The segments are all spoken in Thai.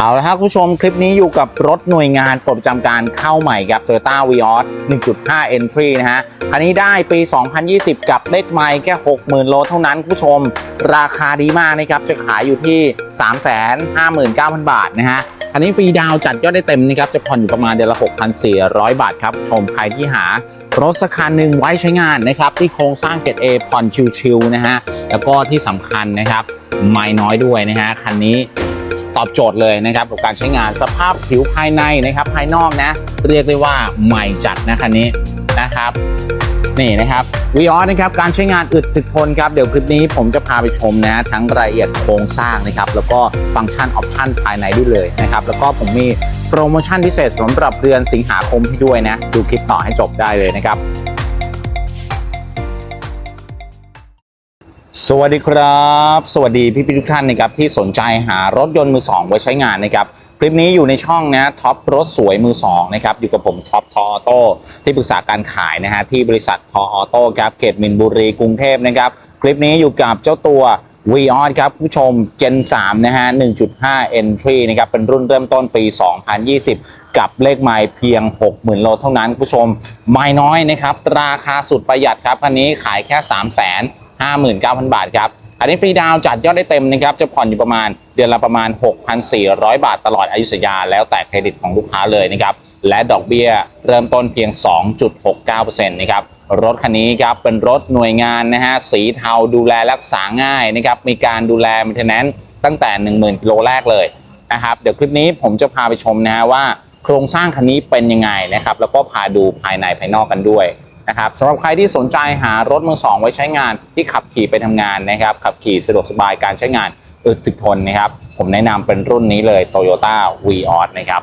เอาละครับคุณผู้ชมคลิปนี้อยู่กับรถหน่วยงานปลดประจำการเข้าใหม่กับ Toyota Vios 1.5 Entry นะฮะ คันนี้ได้ปี 2020 กับเลขไมล์แค่ 60,000 โลเท่านั้นคุณผู้ชม ราคาดีมากนะครับ จะขายอยู่ที่ 359,000 บาทนะฮะคันนี้ฟรีดาวจัดยอดได้เต็มนะครับ จะผ่อนอยู่ประมาณเดือนละ 6,400 บาทครับ ชมใครที่หารถสักคันหนึ่งไว้ใช้งานนะครับ ที่โครงสร้างเกรด A ผ่อนชิวๆนะฮะ แล้วก็ที่สำคัญนะครับ ไม่น้อยด้วยนะฮะ คันนี้ ตอบโจทย์เลยนะครับกับการใช้งานสภาพผิวภายในนะครับภายนอกนะ เรียกได้ว่าใหม่จัดนะคันนี้นะครับนี่นะครับวีออนะครับการใช้งานอึดถึกทนครับเดี๋ยวคลิปนี้ผมจะพาไปชมนะทั้งรายละเอียดโครงสร้างนะครับแล้วก็ฟังก์ชันออปชันภายในด้วยเลยนะครับแล้วก็ผมมีโปรโมชั่นพิเศษสำหรับเดือนสิงหาคมให้ด้วยนะดูคลิปต่อให้จบได้เลยนะครับ สวัสดีครับ สวัสดีพี่พี่ๆทุกท่านนะครับที่สนใจหารถยนต์มือสองไว้ใช้งานนะครับคลิปนี้อยู่ในช่องนะท็อปรถสวยมือสองนะครับอยู่กับผมท็อปทออโต้ที่ปรึกษาการขายนะฮะที่บริษัททออโต้ครับเขตมินบุรีกรุงเทพนะครับคลิปนี้อยู่กับเจ้าตัว v ีออครับผู้ชม Gen 3นะฮะ 1.5 Entry นะครับ เป็นรุ่นเริ่มต้นปี 2020 กับเลขไมล์เพียง 60,000 โลเท่านั้นผู้ชม ไม่น้อยนะครับ ราคาสุดประหยัดครับ อันนี้ขายแค่ 3 0 0 0 0 59,000 บาทครับ อันนี้ฟรีดาวจัดยอดได้เต็มนะครับ จะผ่อนอยู่ประมาณเดือนละประมาณ 6,400 บาทตลอดอายุสัญญาแล้วแต่เครดิตของลูกค้าเลยนะครับ และดอกเบี้ยเริ่มต้นเพียง 2.69%นะครับ รถคันนี้ครับเป็นรถหน่วยงานนะฮะ สีเทาดูแลรักษาง่ายนะครับ มีการดูแลม i นเทนแนนตั้งแต่ 10,000กิโลแรกเลยนะครับ เดี๋ยวคลิปนี้ผมจะพาไปชมนะฮะว่า โครงสร้างคันนี้เป็นยังไงนะครับ แล้วก็พาดูภายในภายนอกกันด้วย นะครับสำหรับใครที่สนใจหารถมือสองไว้ใช้งานที่ขับขี่ไปทำงานนะครับ ขับขี่สะดวกสบายการใช้งานอึดถึกทนนะครับ ผมแนะนำเป็นรุ่นนี้เลย Toyota v ีออนะครับ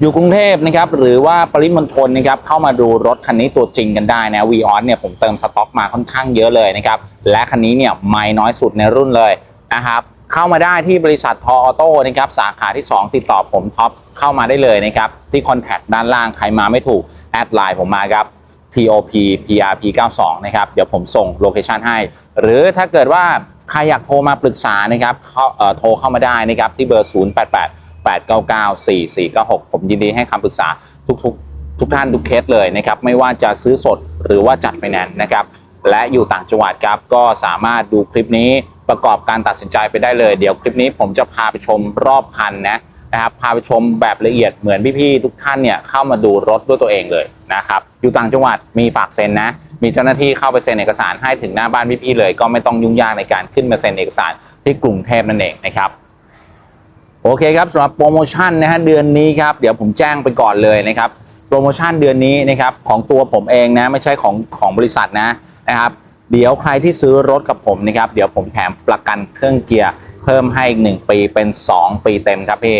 อยู่กรุงเทพนะครับหรือว่าปริมณฑลนะครับเข้ามาดูรถคันนี้ตัวจริงกันได้นะวีออสเนี่ยผมเติมสต็อกมาค่อนข้างเยอะเลยนะครับและคันนี้เนี่ยไม่น้อยสุดในรุ่นเลยนะครับ เข้ามาได้ที่บริษัททออโต้นะครับสาขาที่ 2 ติดต่อผมท็อปเข้ามาได้เลยนะครับ ที่คอนแทคด้านล่างใครมาไม่ถูก แอดไลน์ผมมาครับ TOP PRP 92นะครับ เดี๋ยวผมส่งโลเคชันให้ หรือถ้าเกิดว่าใครอยากโทรมาปรึกษานะครับโทรเข้ามาได้นะครับที่เบอร์ 088 899 4496 ผมยินดีให้คำปรึกษาทุกๆ ทุกท่านทุกเคสเลยนะครับ ไม่ว่าจะซื้อสดหรือว่าจัดไฟแนนซ์นะครับ และอยู่ต่างจังหวัดครับ ก็สามารถดูคลิปนี้ ประกอบการตัดสินใจไปได้เลย เดี๋ยวคลิปนี้ผมจะพาไปชมรอบคันนะนะครับพาไปชมแบบละเอียดเหมือนพี่ๆทุกท่านเนี่ยเข้ามาดูรถด้วยตัวเองเลยนะครับอยู่ต่างจังหวัดมีฝากเซ็นนะ มีเจ้าหน้าที่เข้าไปเซ็นเอกสารให้ถึงหน้าบ้านพี่ๆเลย ก็ไม่ต้องยุ่งยากในการขึ้นมาเซ็นเอกสารที่กรุงเทพนั่นเองนะครับโอเคครับสำหรับโปรโมชั่นนะฮะเดือนนี้ครับเดี๋ยวผมแจ้งไปก่อนเลยนะครับโปรโมชั่นเดือนนี้นะครับของตัวผมเองนะไม่ใช่ของของบริษัทนะนะครับ เดี๋ยวใครที่ซื้อรถกับผมนะครับ เดี๋ยวผมแถมประกันเครื่องเกียร์เพิ่มให้อีก 1 ปีเป็น 2 ปีเต็มครับพี่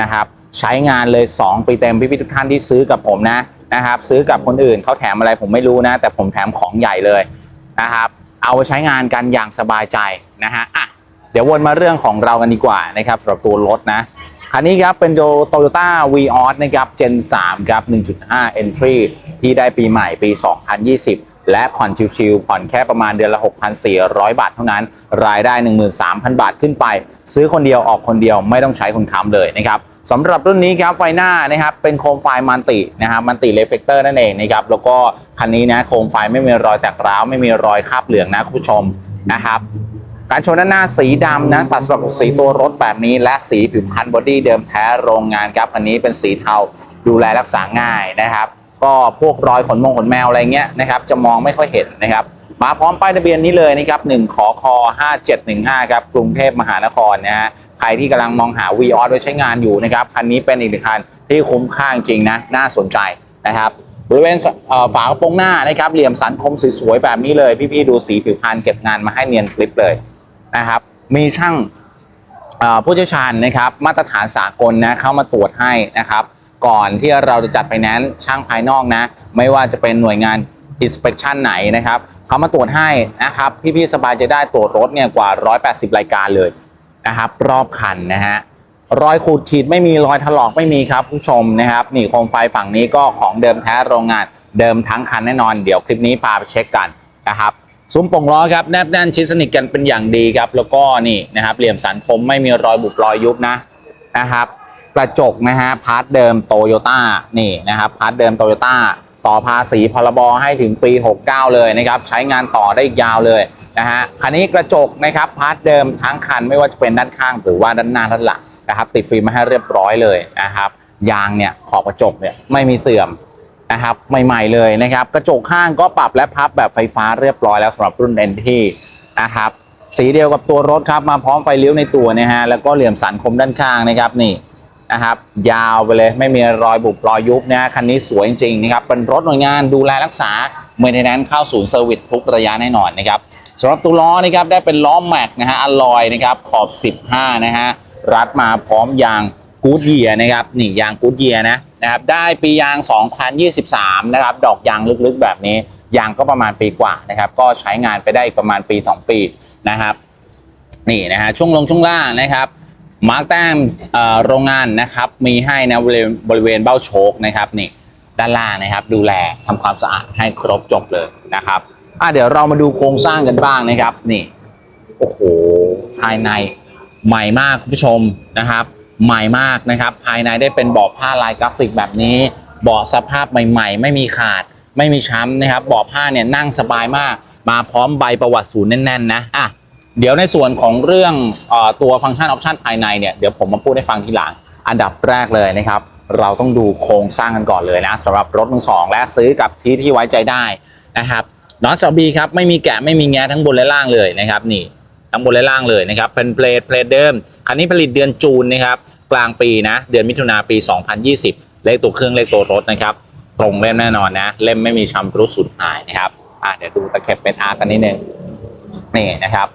นะครับ ใช้งานเลย 2 ปีเต็มพี่ๆทุกท่านที่ซื้อกับผมนะนะครับ ซื้อกับคนอื่นเขาแถมอะไรผมไม่รู้นะ แต่ผมแถมของใหญ่เลยนะครับ เอาไปใช้งานกันอย่างสบายใจนะฮะอะเดี๋ยววนมาเรื่องของเรากันดีกว่านะครับสำหรับตัวรถนะคันนี้ครับเป็น Toyota v ีออสนะครับ Gen 3 ครับ 1.5 Entry ที่ได้ปีใหม่ปี 2020 และผ่อนชิวๆผ่อนแค่ประมาณเดือนละ 6,400 บาทเท่านั้น รายได้ 13,000 บาทขึ้นไป ซื้อคนเดียวออกคนเดียวไม่ต้องใช้คนค้ำเลยนะครับสำหรับรุ่นนี้ครับไฟหน้านะครับเป็นโคมไฟมันตินะครับมันติเลฟเฟกเตอร์นั่นเองนะครับแล้วก็คันนี้นะโคมไฟไม่มีรอยแตกร้าวไม่มีรอยคราบเหลืองนะคุณผู้ชมนะครับการชนด้านหน้าสีดำนะตัดสำหรับสีตัวรถแบบนี้ และสีผิวพันธ์บอดี้เดิมแท้โรงงานครับอันนี้เป็นสีเทาดูแลรักษาง่ายนะครับ ก็พวกรอยขนมงขนแมวอะไรเงี้ยนะครับจะมองไม่ค่อยเห็นนะครับ มาพร้อมป้ายทะเบียนนี้เลยนะครับ1ขอคอ5715ครับกรุงเทพมหานครนะฮะใครที่กำลังมองหา v ีออสไว้ใช้งานอยู่นะครับคันนี้เป็นอีกหนึ่งคันที่คุ้มค่าจริงนะน่าสนใจนะครับบริเวณฝากระโปรงหน้านะครับเหลี่ยมสันคมสวยๆแบบนี้เลยพี่ๆดูสีผิวพรรณเก็บงานมาให้เนียนคลิปเลยนะครับมีช่างผู้เชี่ยวชาญนะครับมาตรฐานสากลนะเข้ามาตรวจให้นะครับ ก่อนที่เราจะจัดไฟแนนซ์ช่างภายนอกนะ ไม่ว่าจะเป็นหน่วยงาน inspection ไหนนะครับเขามาตรวจให้นะครับพี่ๆสบายใจได้ตรวจรถเนี่ยกว่า 180 รายการเลยนะครับรอบคันนะฮะรอยขูดขีดไม่มีรอยถลอกไม่มีครับผู้ชมนะครับนี่โคมไฟฝั่งนี้ก็ของเดิมแท้โรงงานเดิมทั้งคันแน่นอน เดี๋ยวคลิปนี้พาไปเช็คกันนะครับซุ้มป่งล้อครับแนบแน่นชิดสนิทกันเป็นอย่างดีครับ แล้วก็นี่นะครับเหลี่ยมสันคมไม่มีรอยบุบรอยยุบนะนะครับ กระจกนะฮะพาร์ทเดิมโตโยต้านี่นะครับพาร์ทเดิมโตโยต้าต่อภาษีพรบให้ถึงปี 69 เลยนะครับใช้งานต่อได้ยาวเลยนะฮะคันนี้กระจกนะครับพาร์ทเดิมทั้งคันไม่ว่าจะเป็นด้านข้างหรือว่าด้านหน้าด้านหลังนะครับติดฟิล์มมาให้เรียบร้อยเลยนะครับยางเนี่ยขอบกระจกเนี่ยไม่มีเสื่อมนะครับใหม่ๆเลยนะครับกระจกข้างก็ปรับและพับแบบไฟฟ้าเรียบร้อยแล้วสำหรับรุ่น NT นะครับสีเดียวกับตัวรถครับมาพร้อมไฟเลี้ยวในตัวนะฮะแล้วก็เหลี่ยมสันคมด้านข้างนะครับนี่ นะครับ ยาวไปเลยไม่มีรอยบุบรอยยุบนะคันนี้สวยจริงๆนะครับเป็นรถหน่วยงานดูแลรักษาเมื่อในนั้นเข้าศูนย์เซอร์วิสทุกระยะแน่นอนนะครับสำหรับตัวล้อนะครับได้เป็นล้อแม็กนะฮะอลลอยนะครับขอบ 15 นะฮะรัดมาพร้อมยางกูดเยียนะครับนี่ยางกูดเยียนะนะครับได้ปียาง 2023 นะครับดอกยางลึกๆแบบนี้ ยางก็ประมาณปีกว่านะครับก็ใช้งานไปได้อีกประมาณปี 2 ปีนะครับนี่นะฮะช่วงลงช่วงล่างนะครับ มาร์กแต้มโรงงานนะครับมีให้นะบริเวณบริเวณเบ้าโชคนะครับนี่ด้านล่างนะครับ ดูแลทำความสะอาดให้ครบจบเลยนะครับอะเดี๋ยวเรามาดูโครงสร้างกันบ้างนะครับ นี่โอ้โหภายในใหม่มากคุณผู้ชมนะครับ ใหม่มากนะครับ ภายในได้เป็นเบาะผ้าลายกราฟิกแบบนี้เบาะสภาพใหม่ ๆ ไม่มีขาดไม่มีช้ำนะครับเบาะผ้าเนี่ยนั่งสบายมาก มาพร้อมใบประวัติศูนย์แน่นๆนะอะ เดี๋ยวในส่วนของเรื่องอตัวฟังก์ชันออปชันภายในเนี่ยเดี๋ยวผมมาพูดให้ฟังทีหลัง อันดับแรกเลยนะครับ เราต้องดูโครงสร้างกันก่อนเลยนะสำหรับรถมือสองและซื้อกับที่ที่ไว้ใจได้นะครับน็อตสบีครับไม่มีแกะไม่มีแงะทั้งบนและล่างเลยนะครับนี่ทั้งบนและล่างเลยนะครับเป็นเพลทเพลทเดิม คันนี้ผลิตเดือนจูนนะครับกลางปีนะเดือนมิถุนาปี 2020 เลขตัวเครื่องเลขตัวรถนะครับตรงเล่มแน่นอนนะเล่มไม่มีชำรุดสูญหายนะครับอะเดี๋ยวดูตะเข็บเป็นอาร์กันนิดนึงนี่นะครับ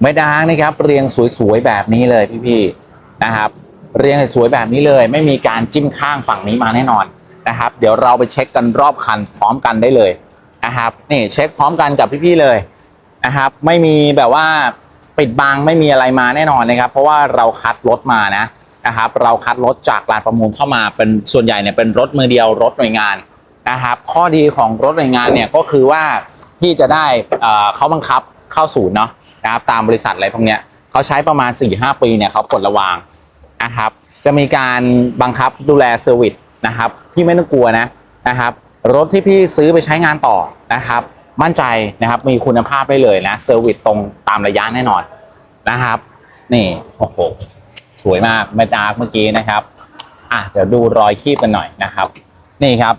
ไม่ดางนะครับ เรียงสวยๆแบบนี้เลยพี่ๆนะครับ เรียงสวยแบบนี้เลย ไม่มีการจิ้มข้างฝั่งนี้มาแน่นอนนะครับ เดี๋ยวเราไปเช็คกันรอบคันพร้อมกันได้เลยนะครับนี่เช็คพร้อมกันกับพี่ๆเลยนะครับ ไม่มีแบบว่าปิดบังไม่มีอะไรมาแน่นอนนะครับ เพราะว่าเราคัดรถมานะนะครับ เราคัดรถจากลานประมูลเข้ามาเป็นส่วนใหญ่เนี่ยเป็นรถมือเดียวรถหน่วยงานนะครับ ข้อดีของรถหน่วยงานเนี่ยก็คือว่าที่จะได้เขาบังคับเข้าศูนย์เนาะ นะครับตามบริษัทอะไรพวกเนี้ยเขาใช้ประมาณ 4-5 ปีเนี่ยเขาปลดระวางนะครับ จะมีการบังคับดูแลเซอร์วิสนะครับพี่ไม่ต้องกลัวนะนะครับรถที่พี่ซื้อไปใช้งานต่อนะครับ มั่นใจนะครับมีคุณภาพได้เลยนะเซอร์วิสตรงตามระยะแน่นอนนะครับ นี่โอ้โหสวยมากไม่ดาร์กเมื่อกี้นะครับอะเดี๋ยวดูรอยคีบกันหน่อยนะครับ นี่ครับ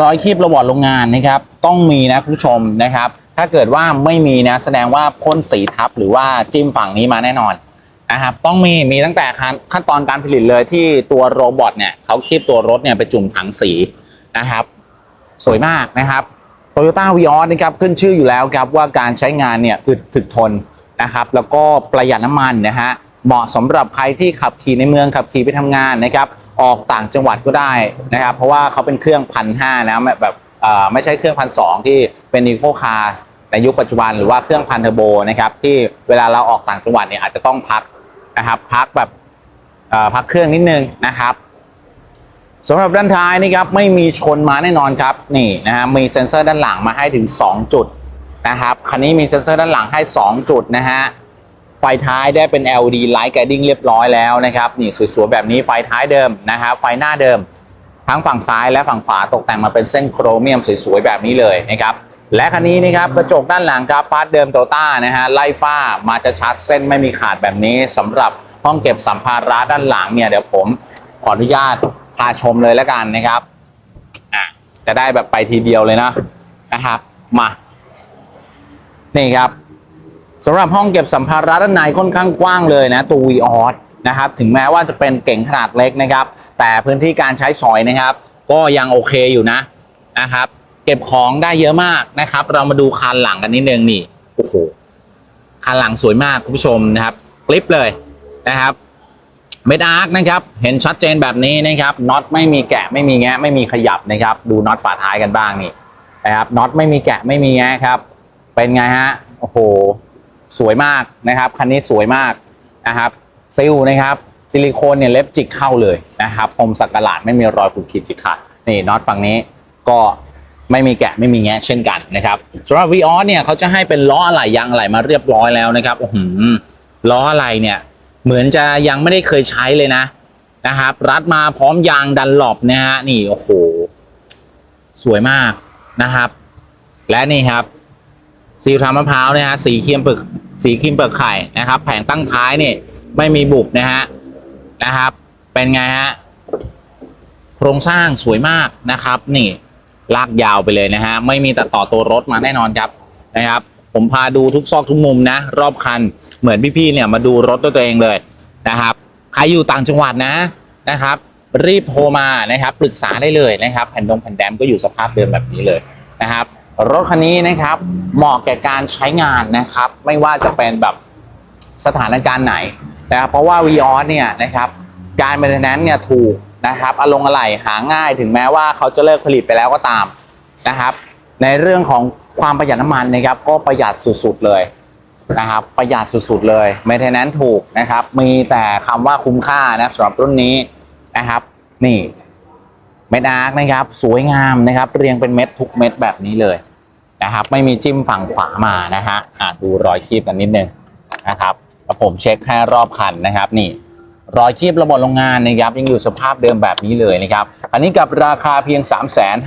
รอยคีบระบอดโรงงานนะครับ ต้องมีนะคุณผู้ชมนะครับ ถ้าเกิดว่าไม่มีนะแสดงว่าพ่นสีทับหรือว่าจิ้มฝั่งนี้มาแน่นอนนะครับต้องมีมีตั้งแต่ขั้นตอนการผลิตเลยที่ตัวโรบอทเนี่ยเขาคีบตัวรถเนี่ยไปจุ่มถังสีนะครับ สวยมากนะครับโตโยต้าวีออสนะครับขึ้นชื่ออยู่แล้วครับว่าการใช้งานเนี่ยอึดถึกทนนะครับ แล้วก็ประหยัดน้ำมันนะฮะเหมาะสำหรับใครที่ขับขี่ในเมืองขับขี่ไปทำงานนะครับ ออกต่างจังหวัดก็ได้นะครับ เพราะว่าเขาเป็นเครื่องพันห้านะแบบ ไม่ใช่เครื่องพันสองที่เป็นอีโคคาร์ในยุคปัจจุบันหรือว่าเครื่องพันเทอร์โบนะครับที่เวลาเราออกต่างจังหวัดเนี่ยอาจจะต้องพักนะครับพักแบบพักเครื่องนิดนึงนะครับสำหรับด้านท้ายนี่ครับไม่มีชนมาแน่นอนครับนี่นะฮะมีเซ็นเซอร์ด้านหลังมาให้ถึง 2 จุดนะครับคันนี้มีเซ็นเซอร์ด้านหลังให้ 2 จุดนะฮะไฟท้ายได้เป็น LED Light Guiding เรียบร้อยแล้วนะครับนี่สวยๆแบบนี้ไฟท้ายเดิมนะครับไฟหน้าเดิม ทั้งฝั่งซ้ายและฝั่งขวาตกแต่งมาเป็นเส้นโครเมียมสวยๆแบบนี้เลยนะครับและคันนี้นะครับกระจกด้านหลังครับพาร์ทเดิมโตต้านะฮะไล่ฝ้ามาจะชัดเส้นไม่มีขาดแบบนี้สำหรับห้องเก็บสัมภาระด้านหลังเนี่ยเดี๋ยวผมขออนุญาตพาชมเลยแล้วกันนะครับอะจะได้แบบไปทีเดียวเลยนะนะครับมานี่ครับสำหรับห้องเก็บสัมภาระด้านในค่อนข้างกว้างเลยนะตัว v ีออส นะครับถึงแม้ว่าจะเป็นเก่งขนาดเล็กนะครับ แต่พื้นที่การใช้สอยนะครับ ก็ยังโอเคอยู่นะนะครับ เก็บของได้เยอะมากนะครับ เรามาดูคานหลังกันนิดนึงนี่โอ้โหคานหลังสวยมากคุณผู้ชมนะครับคลิปเลยนะครับเมดอาร์กนะครับ เห็นชัดเจนแบบนี้นะครับน็อตไม่มีแกะไม่มีแงะไม่มีขยับนะครับ ดูน็อตฝาท้ายกันบ้างนี่นะครับน็อตไม่มีแกะไม่มีแงะครับ เป็นไงฮะโอ้โห สวยมากนะครับ คันนี้สวยมากนะครับ ซิลนะครับซิลิโคนเนี่ยเล็บจิกเข้าเลยนะครับพรมสักหลาดไม่มีรอยขูดขีดจิกขาดนี่น็อตฝั่งนี้ก็ไม่มีแกะไม่มีแงะเช่นกันนะครับสำหรับ v ีออเนี่ยเขาจะให้เป็นล้ออะไหล่ยางอะไหล่มาเรียบร้อยแล้วนะครับโอ้โหล้ออะไหล่เนี่ยเหมือนจะยังไม่ได้เคยใช้เลยนะนะครับ รัดมาพร้อมยางดันหลบนะฮะนี่โอ้โหสวยมากนะครับ และนี่ครับซีลทามะพร้าวนะฮะสีครีมเปลือกสีครีมเปลือกไข่นะครับ แผงตั้งท้ายนี่ ไม่มีบุบนะฮะนะครับ เป็นไงฮะโครงสร้างสวยมากนะครับ นี่ลากยาวไปเลยนะฮะไม่มีตัดต่อตัวรถมาแน่นอนครับนะครับ ผมพาดูทุกซอกทุกมุมนะ รอบคันเหมือนพี่ๆเนี่ยมาดูรถด้วยตัวเองเลยนะครับใครอยู่ต่างจังหวัดนะนะครับ รีบโทรมานะครับปรึกษาได้เลยนะครับ แผ่นดงแผ่นแดมก็อยู่สภาพเดิมแบบนี้เลยนะครับ รถคันนี้นะครับเหมาะแก่การใช้งานนะครับ ไม่ว่าจะเป็นแบบสถานการณ์ไหน นะครับเพราะว่า v ีออเนี่ยนะครับการเป็นนั้นเนี่ยถูกนะครับอารมณ์อะไหล่หาง่ายถึงแม้ว่าเขาจะเลิกผลิตไปแล้วก็ตามนะครับในเรื่องของความประหยัดน้ำมันนะครับก็ประหยัดสุดๆเลยนะครับประหยัดสุดๆเลยไม่เทนั้นถูกนะครับมีแต่คำว่าคุ้มค่านะสำหรับรุ่นนี้นะครับนี่เม็ดอาร์คนะครับสวยงามนะครับเรียงเป็นเม็ดทุกเม็ดแบบนี้เลยนะครับไม่มีจิ้มฝั่งขวามานะฮะดูรอยคีบกันนิดนึงนะครับ ผมเช็คแค่รอบคันนะครับนี่รอยคีบระบบโรงงานนะครับยังอยู่สภาพเดิมแบบนี้เลยนะครับอันนี้กับราคาเพียง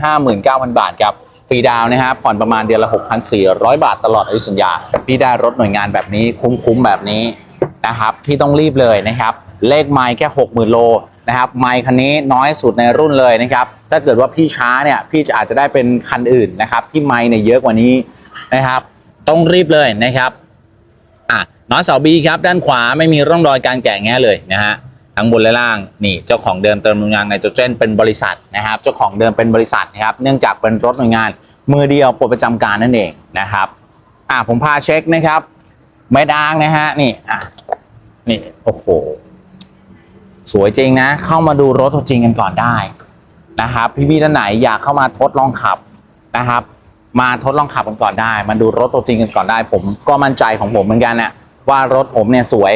359,000 บาทครับฟรีดาวนะครับผ่อนประมาณเดือนละ 6,400 บาทตลอดอายุสัญญาพี่ได้รถหน่วยงานแบบนี้คุ้มๆแบบนี้นะครับที่ต้องรีบเลยนะครับเลขไมล์แค่ 60,000 โลนะครับไมล์คันนี้น้อยสุดในรุ่นเลยนะครับถ้าเกิดว่าพี่ช้าเนี่ยพี่จะอาจจะได้เป็นคันอื่นนะครับที่ไมล์เนี่ยเยอะกว่านี้นะครับต้องรีบเลยนะครับ น้อยเสาบีครับด้านขวาไม่มีร่องรอยการแกะแงะเลยนะฮะทั้งบนและล่างนี่เจ้าของเดิมเติมหน่วยงานไนโตรเจนเป็นบริษัทนะครับ เจ้าของเดิมเป็นบริษัทนะครับ เนื่องจากเป็นรถหน่วยงานมือเดียวปลดประจำการนั่นเองนะครับอะผมพาเช็คนะครับไม่ดางนะฮะนี่อะนี่โอ้โหสวยจริงนะ เข้ามาดูรถตัวจริงกันก่อนได้นะครับพี่ๆท่านไหนอยากเข้ามาทดลองขับนะครับ มาทดลองขับกันก่อนได้ มาดูรถตัวจริงกันก่อนได้ ผมก็มั่นใจของผมเหมือนกันนะ ว่ารถผมเนี่ยสวย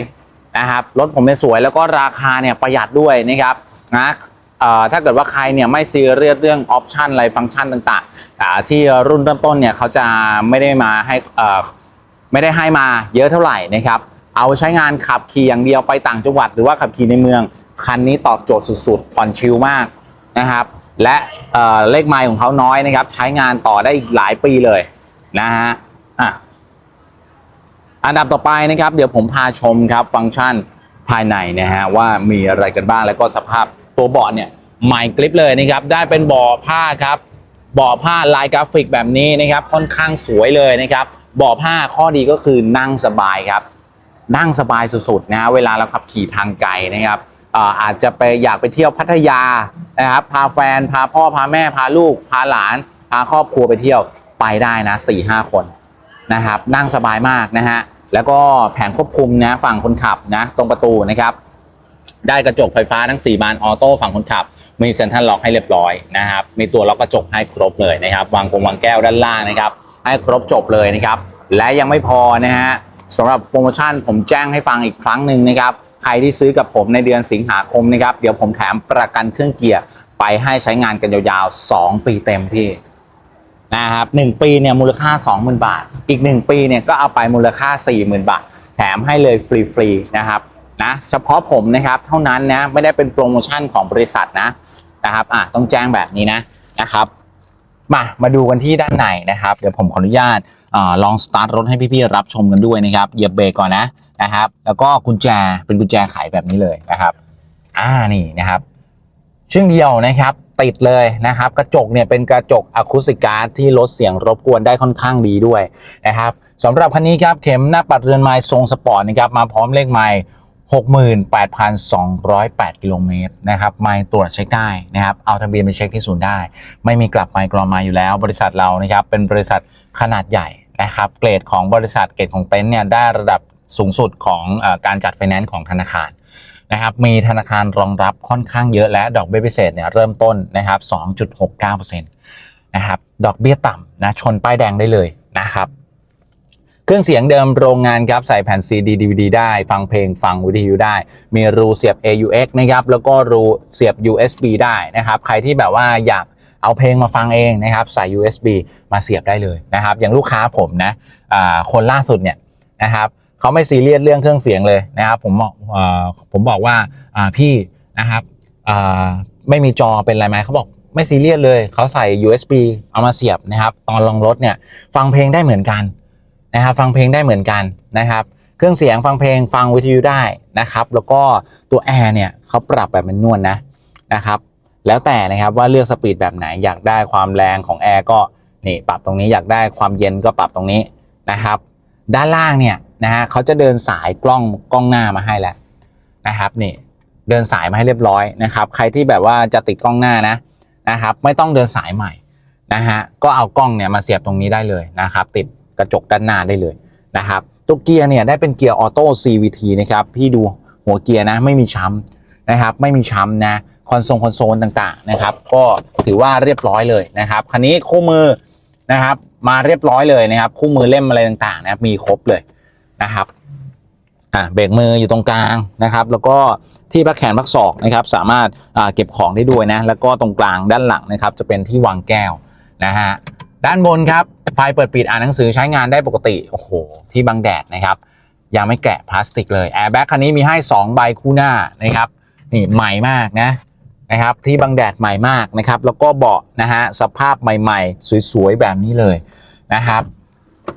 นะครับรถผมเนี่ยสวยแล้วก็ราคาเนี่ยประหยัดด้วยนะครับนะเอ่อถ้าเกิดว่าใครเนี่ยไม่ซีเรียสเรื่องออปชันอะไรฟังก์ชันต่างๆ ที่รุ่นเริ่มต้นเนี่ยเขาจะไม่ได้มาให้อ่อไม่ได้ให้มาเยอะเท่าไหร่นะครับเอาใช้งานขับขี่อย่างเดียวไปต่างจังหวัด หรือว่าขับขี่ในเมืองคันนี้ตอบโจทย์สุดๆผ่อนชิลมากนะครับ และเอ่อเลขไมล์ของเขาน้อยนะครับ ใช้งานต่อได้อีกหลายปีเลยนะฮะอะ อันดับต่อไปนะครับเดี๋ยวผมพาชมครับฟังก์ชันภายในนะฮะว่ามีอะไรกันบ้างแล้วก็สภาพตัวเบาะเนี่ยใหม่กริปเลยนะครับได้เป็นเบาะผ้าครับเบาะผ้าลายกราฟิกแบบนี้นะครับค่อนข้างสวยเลยนะครับเบาะผ้าข้อดีก็คือนั่งสบายครับ นั่งสบายสุดๆนะเวลาเราขับขี่ทางไกลนะครับเอ่ออาจจะไปอยากไปเที่ยวพัทยานะครับพาแฟน พาพ่อพาแม่พาลูก พาหลาน พาครอบครัวไปเที่ยวไปได้นะ4ี่ห้าคน นะครับนั่งสบายมากนะฮะแล้วก็แผงควบคุมนะฝั่งคนขับนะตรงประตูนะครับได้กระจกไฟฟ้าทั้ง 4 บานออโต้ฝั่งคนขับ มีเซ็นทรัลล็อกให้เรียบร้อยนะครับ มีตัวล็อกกระจกให้ครบเลยนะครับ วางกงวางแก้วด้านล่างนะครับ ให้ครบจบเลยนะครับ และยังไม่พอนะฮะสำหรับโปรโมชั่นผมแจ้งให้ฟังอีกครั้งหนึ่งนะครับ ใครที่ซื้อกับผมในเดือนสิงหาคมนะครับ เดี๋ยวผมแถมประกันเครื่องเกียร์ไปให้ใช้งานกันยาวๆ 2 ปีเต็มพี่ นะครับหนึ่งปีเนี่ยมูลค่า 20,000 บาท อีก 1 ปีเนี่ยก็เอาไปมูลค่า 40,000 บาท แถมให้เลยฟรีๆนะครับนะเฉพาะผมนะครับเท่านั้นนะไม่ได้เป็นโปรโมชั่นของบริษัทนะนะครับอะต้องแจ้งแบบนี้นะนะครับมามาดูกันที่ด้านในนะครับ เดี๋ยวผมขออนุญาตอลองสตาร์ทรถให้พี่ๆรับชมกันด้วยนะครับเหยียบเบรกก่อนนะนะครับ แล้วก็กุญแจเป็นกุญแจไขแบบนี้เลยนะครับอ่านี่นะครับ เชื่องเดียวนะครับติดเลยนะครับ กระจกเนี่ยเป็นกระจกอะคูสติกการ์ดที่ลดเสียงรบกวนได้ค่อนข้างดีด้วยนะครับสำหรับคันนี้ครับเข็มหน้าปัดเรือนไม้ทรงสปอร์ตนะครับมาพร้อมเลขไม้68,208 กิโลเมตรนะครับไม้ตรวจเช็คได้นะครับ เอาทะเบียนไปเช็คที่ศูนย์ได้ ไม่มีกลับไม้กรอมาอยู่แล้ว บริษัทเรานะครับเป็นบริษัทขนาดใหญ่นะครับ เกรดของบริษัทเกรดของเต็นท์เนี่ยได้ระดับสูงสุดของอการจัดไฟแนนซ์ของธนาคาร นะครับมีธนาคารรองรับค่อนข้างเยอะและดอกเบี้ยพิเศษเนี่ยเริ่มต้นนะครับ2.69%นะครับดอกเบี้ยต่ำนะชนป้ายแดงได้เลยนะครับเครื่องเสียงเดิมโรงงานครับใส่แผ่น CD DVD ได้ฟังเพลงฟังวิทยุได้ มีรูเสียบ AUX นะครับแล้วก็รูเสียบ USB ได้นะครับใครที่แบบว่าอยากเอาเพลงมาฟังเองนะครับใส่ USB มาเสียบได้เลยนะครับอย่างลูกค้าผมนะอ่าคนล่าสุดเนี่ยนะครับ เขาไม่ซีเรียสเรื่องเครื่องเสียงเลยนะครับผมบอกผมบอกว่าพี่นะครับไม่มีจอเป็นไรไหมเขาบอกไม่ซีเรียสเลย เขาใส่ USB เอามาเสียบนะครับ ตอนลองรถเนี่ยฟังเพลงได้เหมือนกันนะครับ ฟังเพลงได้เหมือนกันนะครับ เครื่องเสียงฟังเพลงฟังวิทยุได้นะครับ แล้วก็ตัวแอร์เนี่ยเขาปรับแบบมันนวลนะนะครับแล้วแต่นะครับว่าเลือกสปีดแบบไหนอยากได้ความแรงของแอร์ก็นี่ปรับตรงนี้อยากได้ความเย็นก็ปรับตรงนี้นะครับ ด้านล่างเนี่ย นะฮะเขาจะเดินสายกล้องกล้องหน้ามาให้แล้วนะครับนี่เดินสายมาให้เรียบร้อยนะครับ ใครที่แบบว่าจะติดกล้องหน้านะนะครับ ไม่ต้องเดินสายใหม่นะฮะก็เอากล้องเนี่ยมาเสียบตรงนี้ได้เลยนะครับ ติดกระจกด้านหน้าได้เลยนะครับตัวเกียร์เนี่ยได้เป็นเกียร์ออโต้ CVT นะครับพี่ดูหัวเกียร์นะไม่มีช้ำนะครับ ไม่มีช้ำนะคอนโซลคอนโซลต่างๆนะครับ ก็ถือว่าเรียบร้อยเลยนะครับคันนี้คู่มือนะครับ มาเรียบร้อยเลยนะครับ คู่มือเล่มอะไรต่างๆนะครับมีครบเลย นะครับอะเบรกมืออยู่ตรงกลางนะครับ แล้วก็ที่พักแขนพักศอกนะครับ สามารถเก็บของได้ด้วยนะ แล้วก็ตรงกลางด้านหลังนะครับ จะเป็นที่วางแก้วนะฮะด้านบนครับไฟเปิดปิดอ่านหนังสือใช้งานได้ปกติโอ้โหที่บังแดดนะครับ ยังไม่แกะพลาสติกเลยแอร์แบ็กคันนี้มีให้ 2 ใบคู่หน้านะครับนี่ใหม่มากนะนะครับ ที่บังแดดใหม่มากนะครับ แล้วก็เบาะนะฮะสภาพใหม่ ๆ สวยๆแบบนี้เลยนะครับ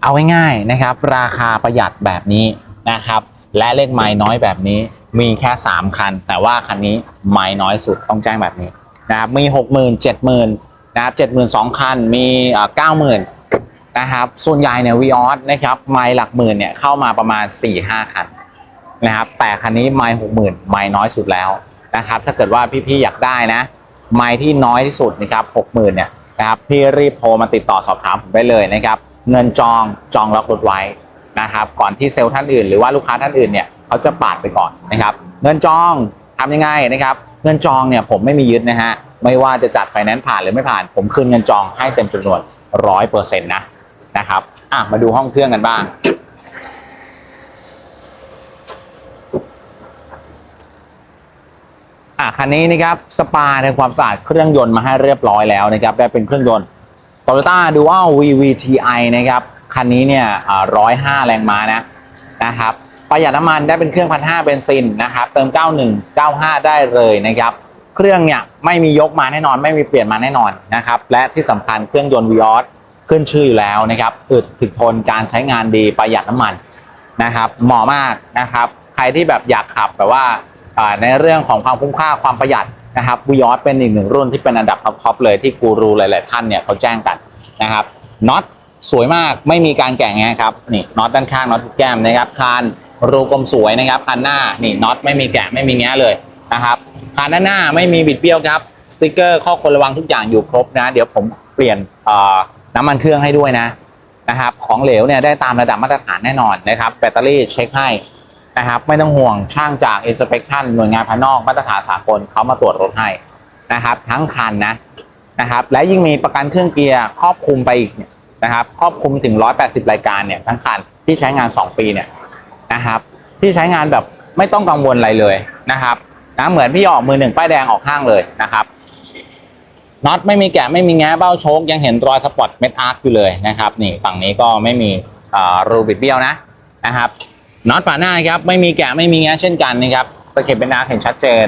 เอาง่ายๆนะครับ ราคาประหยัดแบบนี้นะครับ และเลขไม้น้อยแบบนี้มีแค่ 3 คัน แต่ว่าคันนี้ไม้น้อยสุดต้องแจ้งแบบนี้นะครับมี 6 0 0 0 0 7 0 0 0 0นะครับ72,000คันมีอ่า90,000นะครับส่วนใหญ่เนี่ยวีออสนะครับไม้หลักหมื่นเนี่ยเข้ามาประมาณ 4-5 คันนะครับแต่คันนี้ไม้60,000ไม้น้อยสุดแล้วนะครับถ้าเกิดว่าพี่ๆอยากได้นะ ไม้ที่น้อยที่สุดนะครับ60,000เนี่ยนะครับพี่รีบโทรมาติดต่อสอบถามผมได้เลยนะครับ เงินจองจองล็อกรถไว้นะครับ ก่อนที่เซลล์ท่านอื่น หรือว่าลูกค้าท่านอื่นเนี่ยเขาจะปาดไปก่อนนะครับ เงินจองทำยังไงนะครับ เงินจองเนี่ยผมไม่มียึดนะฮะไม่ว่าจะจัดไฟแนนซ์ผ่านหรือไม่ผ่าน ผมคืนเงินจองให้เต็มจำนวนร้อยเปอร์เซ็นต์นะนะครับอะมาดูห้องเครื่องกันบ้างอะคันนี้นะครับสปาในความสะอาดเครื่องยนต์มาให้เรียบร้อยแล้วนะครับได้เป็นเครื่องยนต์ Toyota Dual VVTi นะครับ คันนี้เนี่ยร้อยห้าแรงม้านะนะครับ ประหยัดน้ำมันได้เป็นเครื่องพันห้าเบนซินนะครับ เติม 91 95 ได้เลยนะครับ เครื่องเนี่ยไม่มียกมาแน่นอน ไม่มีเปลี่ยนมาแน่นอนนะครับ และที่สำคัญเครื่องยนต์ Vios ขึ้นชื่ออยู่แล้วนะครับอึดถึกทนการใช้งานดีประหยัดน้ำมันนะครับ เหมาะมากนะครับ ใครที่แบบอยากขับแบบว่าในเรื่องของความคุ้มค่าความประหยัด นะครับ Vios เป็นอีกหนึ่งรุ่นที่เป็นอันดับท็อปๆเลยที่กูรูหลายๆท่านเนี่ยเขาแจ้งกันนะครับน็อตสวยมากไม่มีการแกะงะครับนี่น็อตด้านข้างน็อตแก้มนะครับคานรูกลมสวยนะครับคันหน้านี่น็อตไม่มีแกะไม่มีแงะเลยนะครับคันด้านหน้าไม่มีบิดเบี้ยวครับสติกเกอร์ข้อควรระวังทุกอย่างอยู่ครบนะเดี๋ยวผมเปลี่ยนน้ำมันเครื่องให้ด้วยนะนะครับของเหลวเนี่ยได้ตามระดับมาตรฐานแน่นอนนะครับแบตเตอรี่เช็คให้ นะครับ ไม่ต้องห่วงช่างจาก inspection หน่วยงานภายนอกมาตรฐานสากลเขามาตรวจรถให้นะครับ ทั้งคันนะนะครับ และยิ่งมีประกันเครื่องเกียร์ครอบคลุมไปอีกเนี่ยนะครับ ครอบคลุมถึง 180 รายการเนี่ยทั้งคันที่ใช้งาน 2 ปีเนี่ยนะครับ ที่ใช้งานแบบไม่ต้องกังวลอะไรเลยนะครับนะเหมือนพี่ออกมือหนึ่งป้ายแดงออกห้างเลยนะครับน็อตไม่มีแกะไม่มีแง้เบ้าโชคยังเห็นรอยสปอตเม็ดอาร์คอยู่เลยนะครับ นี่ฝั่งนี้ก็ไม่มีอ่ารูบิดเบี้ยวนะนะครับ น็อตฝาหน้าครับไม่มีแกะไม่มีแง้เช่นกันนะครับตะเข็บเป็นอาเห็นชัดเจน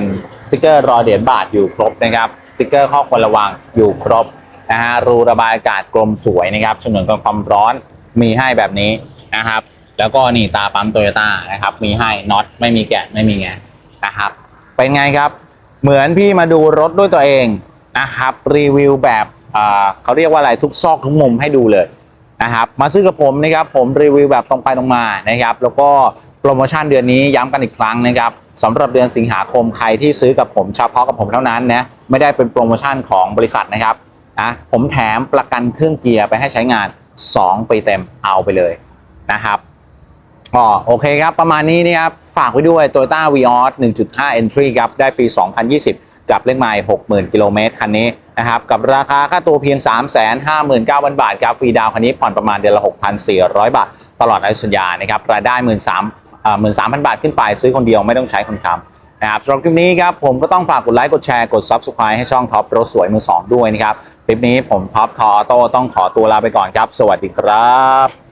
สติกเกอร์รอยเหรียญบาทอยู่ครบนะครับสติกเกอร์ข้อควรระวังอยู่ครบนะฮะรูระบายอากาศกลมสวยนะครับฉนวนกับความร้อนมีให้แบบนี้นะครับ แล้วก็นี่ตาปั๊มโตโยต้านะครับ มีให้น็อตไม่มีแกะไม่มีแงะนะครับ เป็นไงครับ เหมือนพี่มาดูรถด้วยตัวเองนะครับรีวิวแบบเขาเรียกว่าอะไรทุกซอกทุกมุมให้ดูเลย นะครับมาซื้อกับผมนะครับผมรีวิวแบบตรงไปตรงมานะครับแล้วก็โปรโมชั่นเดือนนี้ย้ำกันอีกครั้งนะครับสำหรับเดือนสิงหาคมใครที่ซื้อกับผมเฉพาะกับผมเท่านั้นนะไม่ได้เป็นโปรโมชั่นของบริษัทนะครับนะผมแถมประกันเครื่องเกียร์ไปให้ใช้งาน 2 ปีเต็มเอาไปเลยนะครับอ๋อโอเคครับประมาณนี้นะครับ ฝากไว้ด้วย Toyota Vios 1.5 Entry ครับ ได้ปี 2020 กับเลขไมล์60,000 กิโลเมตรคันนี้นะครับ กับราคาค่าตัวเพียง 359,000 บาทครับฟรีดาวคันนี้ผ่อนประมาณเดือนละ 6,400 บาท ตลอดอายุสัญญานะครับรายได้ 13,000 13,000 บาทขึ้นไปซื้อคนเดียวไม่ต้องใช้คนค้ำนะครับสำหรับคลิปนี้ครับผมก็ต้องฝากกดไลค์กดแชร์กด Subscribe ให้ช่องท็อปรถสวยมือสองด้วยนะครับ คลิปนี้ผมท็อปทอโต้ต้องขอตัวลาไปก่อนครับ สวัสดีครับ